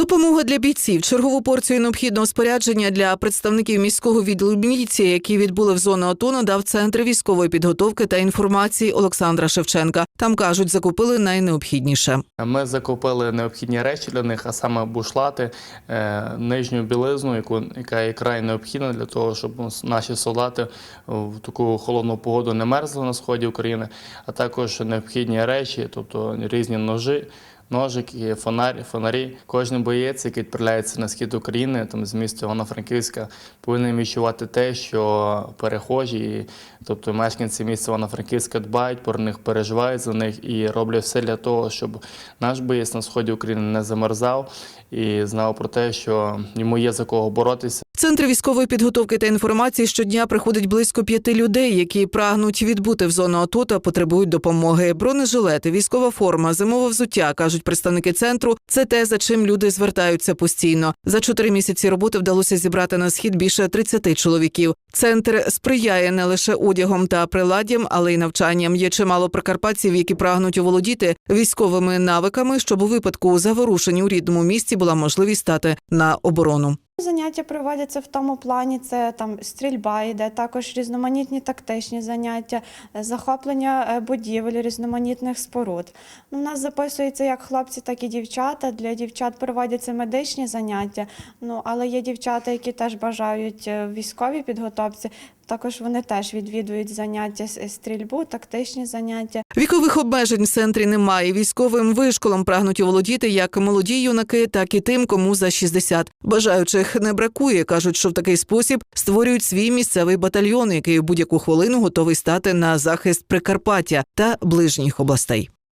Допомога для бійців. Чергову порцію необхідного спорядження для представників міського відділу міліції, які відбули в зону АТО, надав центр військової підготовки та інформації Олександра Шевченка. Там кажуть, закупили найнеобхідніше. Ми закупили необхідні речі для них, а саме бушлати, е, нижню білизну, яку, яка є край необхідна для того, щоб наші солдати в таку холодну погоду не мерзли на сході України, а також необхідні речі, тобто різні ножі. Ножики, фонарі, фонарі. Кожен боєць, який відправляється на схід України, там з міста Івано-Франківська, повинен відчувати те, що перехожі, тобто мешканці міста Івано-Франківська дбають про них, переживають за них і роблять все для того, щоб наш боєць на сході України не замерзав і знав про те, що йому є за кого боротися. Центр військової підготовки та інформації щодня приходить близько п'яти людей, які прагнуть відбути в зону АТО та потребують допомоги. Бронежилети, військова форма, зимове взуття кажуть представники центру. Це те, за чим люди звертаються постійно. За чотири місяці роботи вдалося зібрати на схід більше 30 чоловіків. Центр сприяє не лише одягом та приладдям, але й навчанням. Є чимало прикарпатців, які прагнуть оволодіти військовими навиками, щоб у випадку заворушень у рідному місті була можливість стати на оборону. Заняття проводяться в тому плані: це там стрільба йде, також різноманітні тактичні заняття, е, захоплення е, будівель, різноманітних споруд. Ну, У нас записуються як хлопці, так і дівчата. Для дівчат проводяться медичні заняття. Ну але є дівчата, які теж бажають е, військовій підготовці. Також вони теж відвідують заняття стрільбу, тактичні заняття. Вікових обмежень в центрі немає. Військовим вишколом прагнуть оволодіти як молоді юнаки, так і тим, кому за 60. Бажаючих не бракує. кажуть, що в такий спосіб створюють свій місцевий батальйон, який в будь-яку хвилину готовий стати на захист Прикарпаття та ближніх областей.